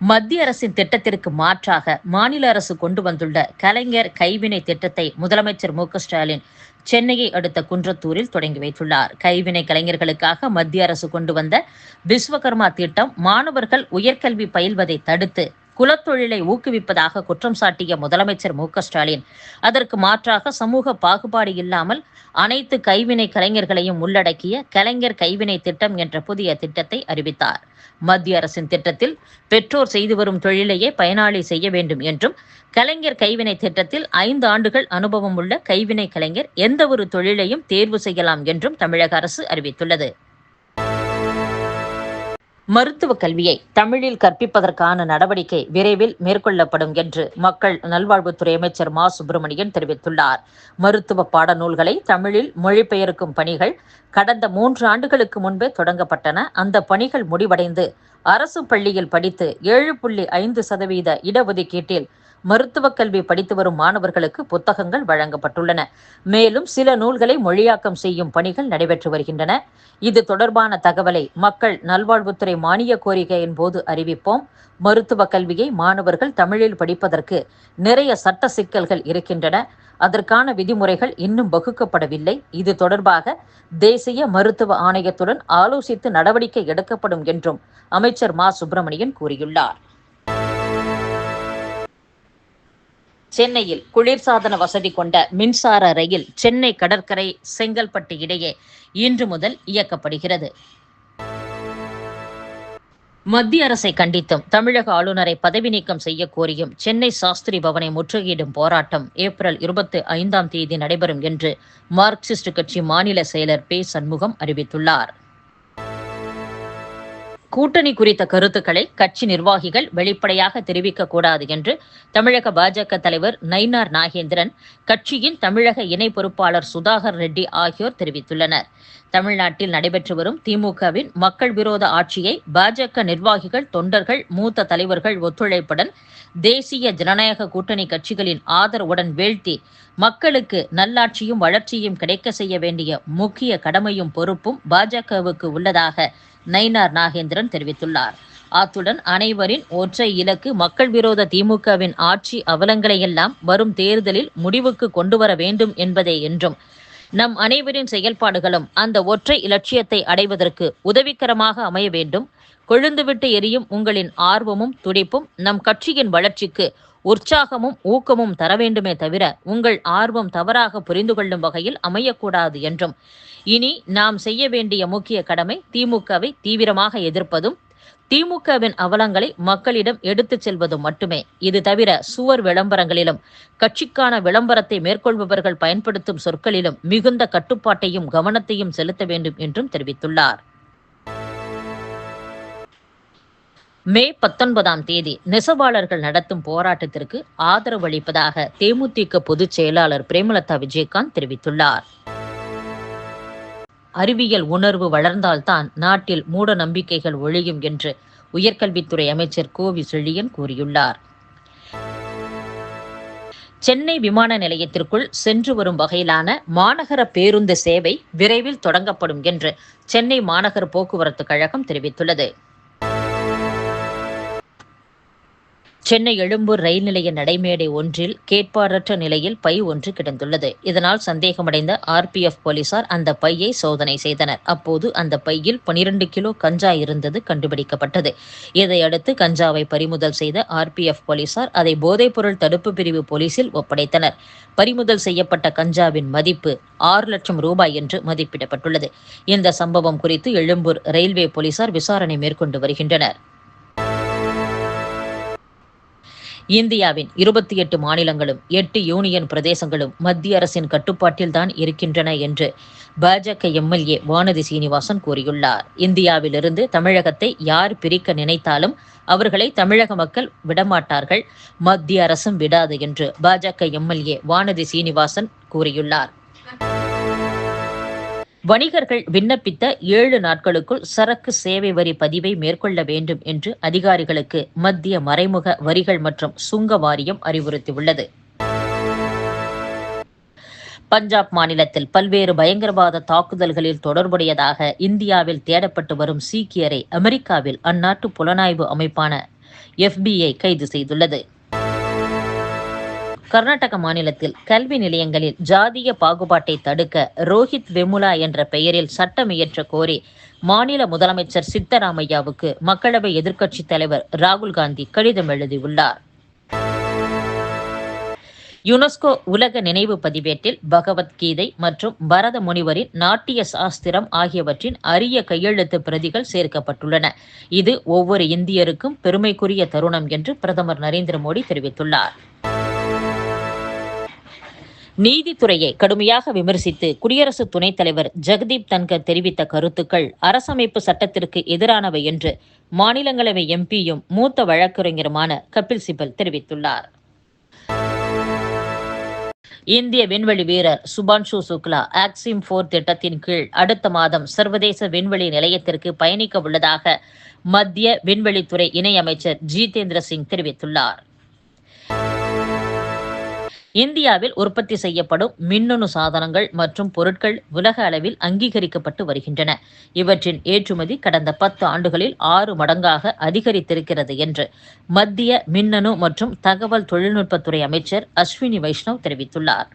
மத்திய அரசின் திட்டத்திற்கு மாற்றாக மாநில அரசு கொண்டு வந்துள்ள கலைஞர் கைவினை திட்டத்தை முதலமைச்சர் மு ஸ்டாலின் சென்னையை அடுத்த குன்றத்தூரில் தொடங்கி வைத்துள்ளார். கைவினை கலைஞர்களுக்காக மத்திய அரசு கொண்டு வந்த விஸ்வகர்மா திட்டம் மாணவர்கள் உயர்கல்வி பயில்வதை தடுத்து குலத்தொழிலை ஊக்குவிப்பதாக குற்றம் சாட்டிய முதலமைச்சர் மு ஸ்டாலின். அதற்கு மாற்றாக சமூக பாகுபாடு இல்லாமல் அனைத்து கைவினை கலைஞர்களையும் உள்ளடக்கிய கலைஞர் கைவினை திட்டம் என்ற புதிய திட்டத்தை அறிவித்தார். மத்திய அரசின் திட்டத்தில் பெற்றோர் செய்து வரும் தொழிலையே பயனாளி செய்ய வேண்டும் என்றும் கலைஞர் கைவினை திட்டத்தில் ஐந்து ஆண்டுகள் அனுபவம் உள்ள கைவினை கலைஞர் எந்த ஒரு தொழிலையும் தேர்வு செய்யலாம் என்றும் தமிழக அரசு அறிவித்துள்ளது. மருத்துவ கல்வியை தமிழில் கற்பிப்பதற்கான நடவடிக்கை விரைவில் மேற்கொள்ளப்படும் என்று மக்கள் நல்வாழ்வுத்துறை அமைச்சர் மா. சுப்பிரமணியன் தெரிவித்துள்ளார். மருத்துவ பாடநூல்களை தமிழில் மொழிபெயர்க்கும் பணிகள் கடந்த மூன்று ஆண்டுகளுக்கு முன்பே தொடங்கப்பட்டன. அந்த பணிகள் முடிவடைந்து அரசு பள்ளியில் படித்து ஏழு புள்ளி ஐந்து சதவீத இடஒதுக்கீட்டில் மருத்துவக் கல்வி படித்து வரும் மாணவர்களுக்கு புத்தகங்கள் வழங்கப்பட்டுள்ளன. மேலும் சில நூல்களை மொழியாக்கம் செய்யும் பணிகள் நடைபெற்று வருகின்றன. இது தொடர்பான தகவலை மக்கள் நல்வாழ்வுத்துறை மானிய கோரிக்கையின் போது அறிவிப்போம். மருத்துவ கல்வியை மாணவர்கள் தமிழில் படிப்பதற்கு நிறைய சட்ட சிக்கல்கள் இருக்கின்றன. அதற்கான விதிமுறைகள் இன்னும் வகுக்கப்படவில்லை. இது தொடர்பாக தேசிய மருத்துவ ஆணையத்துடன் ஆலோசித்து நடவடிக்கை எடுக்கப்படும் என்றும் அமைச்சர் மா. சுப்பிரமணியன் கூறியுள்ளார். சென்னையில் குளிர்சாதன வசதி கொண்ட மின்சார ரயில் சென்னை கடற்கரை செங்கல்பட்டு இடையே இன்று முதல் இயக்கப்படுகிறது. மத்திய அரசை கண்டித்தும் தமிழக ஆளுநரை பதவி நீக்கம் செய்ய கோரியும் சென்னை சாஸ்திரி பவனை முற்றுகையிடும் போராட்டம் ஏப்ரல் இருபத்தி ஐந்தாம் தேதி நடைபெறும் என்று மார்க்சிஸ்ட் கட்சி மாநில செயலர் பே சண்முகம் அறிவித்துள்ளார். கூட்டணி குறித்த கருத்துக்களை கட்சி நிர்வாகிகள் வெளிப்படையாக தெரிவிக்கக்கூடாது என்று தமிழக பாஜக தலைவர் நயினார் நாகேந்திரன் கட்சியின் தமிழக இணை பொறுப்பாளர் சுதாகர் ரெட்டி ஆகியோர் தெரிவித்துள்ளனர். தமிழ்நாட்டில் நடைபெற்று வரும் திமுகவின் மக்கள் விரோத ஆட்சியை பாஜக நிர்வாகிகள் தொண்டர்கள் மூத்த தலைவர்கள் ஒத்துழைப்புடன் தேசிய ஜனநாயக கூட்டணி கட்சிகளின் ஆதரவுடன் வீழ்த்தி மக்களுக்கு நல்லாட்சியும் வளர்ச்சியும் கிடைக்க செய்ய வேண்டிய முக்கிய கடமையும் பொறுப்பும் பாஜகவுக்கு உள்ளதாக நயினார் நாகேந்திரன் தெரிவித்துள்ளார். அத்துடன் அனைவரின் ஒற்றை இலக்கு மக்கள் விரோத திமுகவின் ஆட்சி அவலங்களையெல்லாம் வரும் தேர்தலில் முடிவுக்கு கொண்டு வர வேண்டும் என்பதே என்றும். நம் அனைவரின் செயல்பாடுகளும் அந்த ஒற்றை இலட்சியத்தை அடைவதற்கு உதவிகரமாக அமைய வேண்டும். கொழுந்துவிட்டு எரியும் உங்களின் ஆர்வமும் துடிப்பும் நம் கட்சியின் வளர்ச்சிக்கு உற்சாகமும் ஊக்கமும் தர வேண்டுமே தவிர உங்கள் ஆர்வம் தவறாக புரிந்து கொள்ளும் வகையில் அமையக்கூடாது என்றும். இனி நாம் செய்ய வேண்டிய முக்கிய கடமை திமுகவை தீவிரமாக எதிர்ப்பதும் திமுகவின் அவலங்களை மக்களிடம் எடுத்துச் செல்வதும் மட்டுமே. இது தவிர சுவர் விளம்பரங்களிலும் கட்சிக்கான விளம்பரத்தை மேற்கொள்பவர்கள் பயன்படுத்தும் சொற்களிலும் மிகுந்த கட்டுப்பாட்டையும் கவனத்தையும் செலுத்த வேண்டும் என்றும் தெரிவித்துள்ளார். மே பத்தொன்பதாம் தேதி நெசவாளர்கள் நடத்தும் போராட்டத்திற்கு ஆதரவு அளிப்பதாக தேமுதிக பொதுச் செயலாளர் பிரேமலதா விஜயகாந்த் தெரிவித்துள்ளார். அறிவியல் உணர்வு வளர்ந்தால்தான் நாட்டில் மூட நம்பிக்கைகள் ஒழியும் என்று உயர்கல்வித்துறை அமைச்சர் கோவி செழியன் கூறியுள்ளார். சென்னை விமான நிலையத்திற்குள் சென்று வரும் வகையிலான மாநகர பேருந்து சேவை விரைவில் தொடங்கப்படும் என்று சென்னை மாநகர போக்குவரத்து கழகம் தெரிவித்துள்ளது. சென்னை எழும்பூர் ரயில் நிலைய நடைமேடை ஒன்றில் கேட்பாரற்ற நிலையில் பை ஒன்று கிடந்துள்ளது. இதனால் சந்தேகமடைந்த ஆர்பிஎஃப் போலீசார் அந்த பையை சோதனை செய்தனர். அப்போது அந்த பையில் பனிரெண்டு கிலோ கஞ்சா இருந்தது கண்டுபிடிக்கப்பட்டது. இதையடுத்து கஞ்சாவை பறிமுதல் செய்த ஆர்பிஎஃப் போலீசார் அதை போதைப்பொருள் தடுப்பு பிரிவு போலீசில் ஒப்படைத்தனர். பறிமுதல் செய்யப்பட்ட கஞ்சாவின் மதிப்பு ஆறு லட்சம் ரூபாய் என்று மதிப்பிடப்பட்டுள்ளது. இந்த சம்பவம் குறித்து எழும்பூர் ரயில்வே போலீசார் விசாரணை மேற்கொண்டு வருகின்றனர். இந்தியாவின் இருபத்தி எட்டு மாநிலங்களும் எட்டு யூனியன் பிரதேசங்களும் மத்திய அரசின் கட்டுப்பாட்டில்தான் இருக்கின்றன என்று பாஜக எம்எல்ஏ வானதி சீனிவாசன் கூறியுள்ளார். இந்தியாவிலிருந்து தமிழகத்தை யார் பிரிக்க நினைத்தாலும் அவர்களை தமிழக மக்கள் விடமாட்டார்கள் மத்திய அரசும் விடாது என்று பாஜக எம்எல்ஏ வானதி சீனிவாசன் கூறியுள்ளார். வணிகர்கள் விண்ணப்பித்த ஏழு நாட்களுக்குள் சரக்கு சேவை வரி பதிவை மேற்கொள்ள வேண்டும் என்று அதிகாரிகளுக்கு மத்திய மறைமுக வரிகள் மற்றும் சுங்க வாரியம் அறிவுறுத்தியுள்ளது. பஞ்சாப் மாநிலத்தில் பல்வேறு பயங்கரவாத தாக்குதல்களில் தொடர்புடையதாக இந்தியாவில் தேடப்பட்டு வரும் சீக்கியரை அமெரிக்காவில் அந்நாட்டு புலனாய்வு அமைப்பான எஃபிஐ கைது செய்துள்ளது. கர்நாடக மாநிலத்தில் கல்வி நிலையங்களில் ஜாதிய பாகுபாட்டை தடுக்க ரோஹித் வெமுலா என்ற பெயரில் சட்டம் இயற்ற கோரி மாநில முதலமைச்சர் சித்தராமையாவுக்கு மக்களவை எதிர்க்கட்சித் தலைவர் ராகுல் காந்தி கடிதம் எழுதியுள்ளார். யுனெஸ்கோ உலக நினைவு பதிவேட்டில் பகவத்கீதை மற்றும் பரத முனிவரின் நாட்டிய சாஸ்திரம் ஆகியவற்றின் அரிய கையெழுத்து பிரதிகள் சேர்க்கப்பட்டுள்ளன. இது ஒவ்வொரு இந்தியருக்கும் பெருமைக்குரிய தருணம் என்று பிரதமர் நரேந்திர மோடி தெரிவித்துள்ளார். நீதித்துறையை கடுமையாக விமர்சித்து குடியரசு துணைத் தலைவர் ஜெகதீப் தன்கர் தெரிவித்த கருத்துக்கள் அரசமைப்பு சட்டத்திற்கு எதிரானவை என்று மாநிலங்களவை எம்பியும் மூத்த வழக்கறிஞருமான கபில் சிபல் தெரிவித்துள்ளார். இந்திய விண்வெளி வீரர் சுபான்ஷு சுக்லா ஆக்சிம் போர் திட்டத்தின் கீழ் அடுத்த மாதம் சர்வதேச விண்வெளி நிலையத்திற்கு பயணிக்க உள்ளதாக மத்திய விண்வெளித்துறை இணையமைச்சர் ஜிதேந்திர சிங் தெரிவித்துள்ளார். இந்தியாவில் உற்பத்தி செய்யப்படும் மின்னணு சாதனங்கள் மற்றும் பொருட்கள் உலக அளவில் அங்கீகரிக்கப்பட்டு வருகின்றன. இவற்றின் ஏற்றுமதி கடந்த பத்து ஆண்டுகளில் ஆறு மடங்காக அதிகரித்திருக்கிறது என்று மத்திய மின்னணு மற்றும் தகவல் தொழில்நுட்பத்துறை அமைச்சர் அஸ்வினி வைஷ்ணவ் தெரிவித்துள்ளார்.